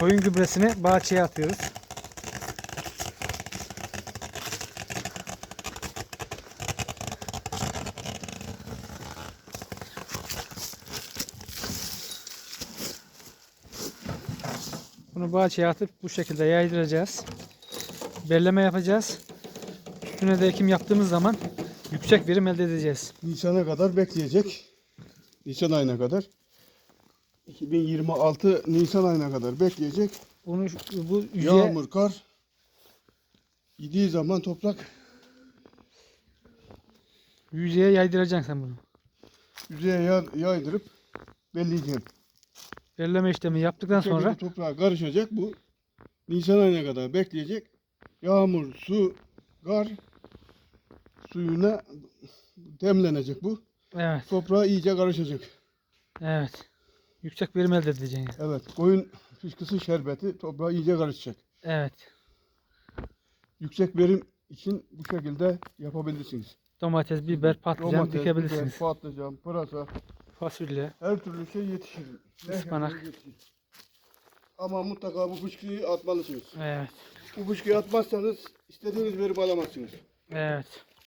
Koyun gübresini bahçeye atıyoruz. Bunu bahçeye atıp bu şekilde yaydıracağız. Belleme yapacağız. Üstüne de ekim yaptığımız zaman yüksek verim elde edeceğiz. Nisan'a kadar bekleyecek. Nisan ayına kadar. 2026 Nisan ayına kadar bekleyecek. Bunu bu yüzeye Yağmur, kar gidiği zaman toprak yüzeye yaydıracaksın sen bunu. yüzeye yay- yaydırıp belleyeceğim. Belleme işlemi yaptıktan sonra toprağa karışacak bu. Nisan ayına kadar bekleyecek. Yağmur, su, kar suyuna demlenecek bu. evet Toprağa iyice karışacak. evet yüksek verim elde edeceksin. Evet, koyun fışkısı şerbeti toprağa iyice karışacak. Evet Yüksek verim için bu şekilde yapabilirsiniz. domates, biber, patlıcan Domates, dikebilirsiniz. biber, patlıcan, pırasa, Fasulye. her türlü şey yetişir. Ispanak. Ama mutlaka bu fışkıyı atmalısınız. Evet Bu fışkıyı atmazsanız istediğiniz verimi alamazsınız. evet